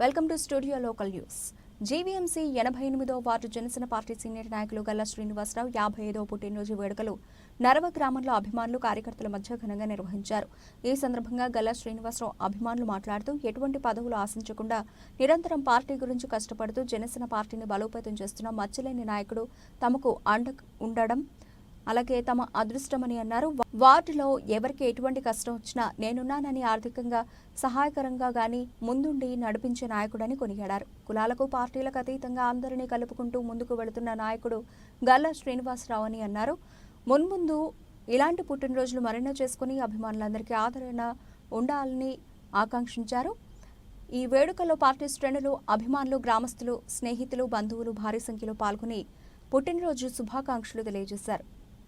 Welcome to studio local news. GVMC ఎనభై ఎనిమిదో ward Janasena party senior నాయకులు గల్లా శ్రీనివాసరావు యాభై ఐదో పుట్టినరోజు వేడుకలు నరవ గ్రామంలో అభిమానులు కార్యకర్తల మధ్య ఘనంగా నిర్వహించారు. ఈ సందర్భంగా గల్లా శ్రీనివాసరావు అభిమానులు మాట్లాడుతూ ఎటువంటి పదవులు ఆశించకుండా నిరంతరం పార్టీ గురించి కష్టపడుతూ జనసేన పార్టీని బలోపేతం చేస్తున్న మచ్చలేని నాయకుడు తమకు అండ ఉండడం అలాగే తమ అదృష్టమని అన్నారు. వార్డులో ఎవరికి ఎటువంటి కష్టం వచ్చినా నేనున్నానని ఆర్థికంగా సహాయకరంగా గాని ముందుండి నడిపించే నాయకుడని కొనియాడారు. కులాలకు పార్టీలకు అతీతంగా అందరినీ కలుపుకుంటూ ముందుకు వెళుతున్న నాయకుడు గల్లా శ్రీనివాసరావు అని అన్నారు. మున్ముందు ఇలాంటి పుట్టినరోజులు మరెన్నో చేసుకుని అభిమానులందరికీ ఆదరణ ఉండాలని ఆకాంక్షించారు. ఈ వేడుకలో పార్టీ శ్రేణులు అభిమానులు గ్రామస్తులు స్నేహితులు బంధువులు భారీ సంఖ్యలో పాల్గొని పుట్టినరోజు శుభాకాంక్షలు తెలియజేశారు.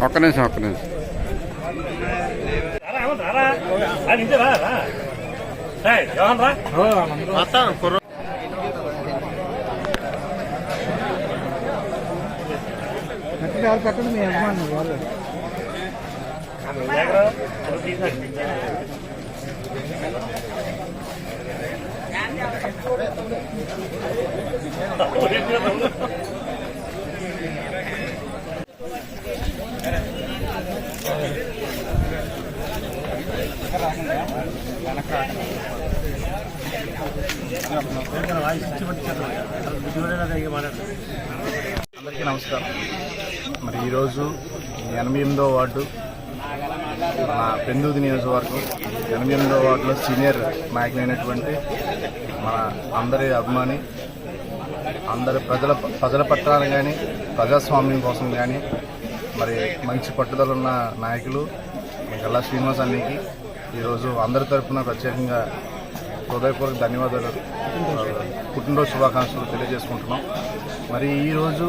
ఒక్క నిమిషం ఒక్క నిమిషం. గట్టిగా ఎవరు పెట్టండి మీ అభిమానులు వాళ్ళు అందరికీ నమస్కారం. మరి ఈరోజు ఎనభై ఎనిమిదో వార్డు మా పెందూది నియోజకవర్గం ఎనభై ఎనిమిదో వార్డులో సీనియర్ నాయకులైనటువంటి మన అందరి అభిమాని అందరి ప్రజల ప్రజల పట్టాలను కానీ ప్రజాస్వామ్యం కోసం కానీ మరి మంచి పట్టుదల ఉన్న నాయకులు గల్లా శ్రీనివాస్ అన్నికి ఈరోజు అందరి తరఫున ప్రత్యేకంగా హృదయపూర్వక ధన్యవాదాలు. పుట్టినరోజు శుభాకాంక్షలు తెలియజేసుకుంటున్నాం. మరి ఈరోజు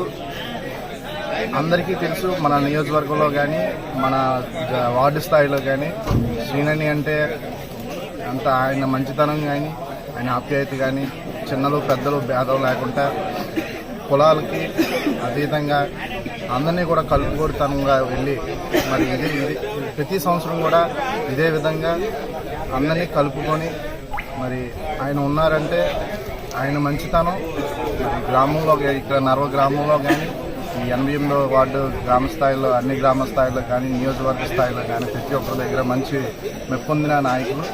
అందరికీ తెలుసు మన నియోజకవర్గంలో కానీ మన వార్డు స్థాయిలో కానీ శ్రీనని అంటే అంత ఆయన మంచితనం కానీ ఆయన ఆప్యాయత కానీ చిన్నలు పెద్దలు భేదం లేకుండా కులాలకి అతీతంగా అందరినీ కూడా కలుపుకోడుతనంగా వెళ్ళి మరి ఇది ఇది ప్రతి సంవత్సరం కూడా ఇదే విధంగా అందరినీ కలుపుకొని మరి ఆయన ఉన్నారంటే ఆయన మంచితనం. గ్రామంలో ఇక్కడ నర్వ గ్రామంలో కానీ ఈ ఎనభై ఎనిమిదో వార్డు గ్రామ స్థాయిలో అన్ని గ్రామ స్థాయిలో కానీ నియోజకవర్గ స్థాయిలో కానీ ప్రతి ఒక్కరి దగ్గర మంచి మెప్పొందిన నాయకులు.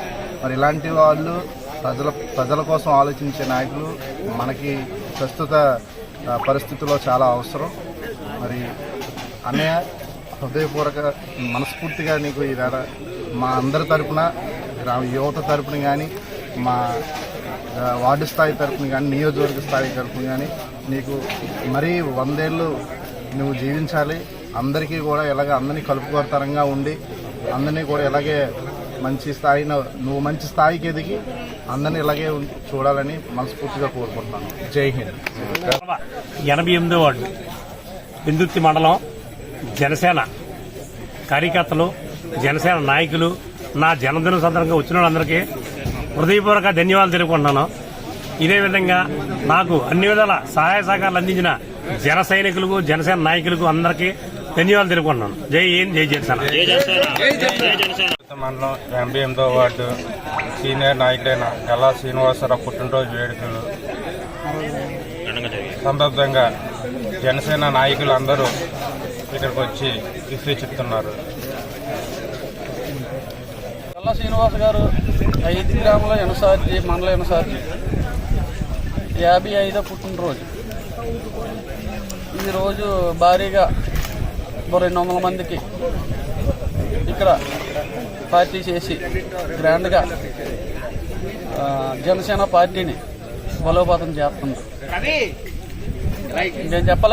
మరి ఇలాంటి వాళ్ళు ప్రజల ప్రజల కోసం ఆలోచించే నాయకులు మనకి ప్రస్తుత పరిస్థితుల్లో చాలా అవసరం. మరి అన్నయ్య హృదయపూర్వక మనస్ఫూర్తిగా నీకు ఈవేళ మా అందరి తరపున యువత తరపున కానీ మా వార్డు స్థాయి తరపున కానీ నియోజకవర్గ స్థాయి తరపున కానీ నీకు మరీ వందేళ్ళు నువ్వు జీవించాలి. అందరికీ కూడా ఇలాగ అందరినీ కలుపుకోతరంగా ఉండి అందరినీ కూడా ఇలాగే మంచి స్థాయిలో నువ్వు మంచి స్థాయికి ఎదిగి అందరినీ ఇలాగే చూడాలని మనస్ఫూర్తిగా కోరుకుంటున్నాను. జై హింద్. ఎనభై ఎనిమిదో వార్డు పెందుర్తి మండలం జనసేన కార్యకర్తలు జనసేన నాయకులు నా జన్మదిన సందర్భంగా వచ్చిన వాళ్ళందరికీ హృదయపూర్వక ధన్యవాదాలు తెలుపుకుంటున్నాను. ఇదే విధంగా నాకు అన్ని విధాల సహాయ సహకారాలు అందించిన జన సైనికులకు జనసేన నాయకులకు అందరికీ ధన్యవాదాలు తెలుపుకుంటున్నాను. జై హింద్ జై జనసేన. మండలం ఎనభై ఎనిమిదో వార్డు సీనియర్ నాయకుడైన గల్లా శ్రీనివాసరావు పుట్టినరోజు వేడుకలు. సందర్భంగా జనసేన నాయకులు అందరూ ఇక్కడికి వచ్చి ఇస్తూ చెప్తున్నారు. కల్లా శ్రీనివాస్ గారు ఐదు గ్రాముల ఎనసార్జి మండల ఎనసార్జి. యాభై ఐదో పుట్టినరోజు. ఈరోజు భారీగా ఒక రెండు వందల మందికి ఇక్కడ పార్టీ చేసి గ్రాండ్గా ఆ, జనసేన పార్టీని బలోపేతం చేస్తుంది ఇంకేం చెప్పలే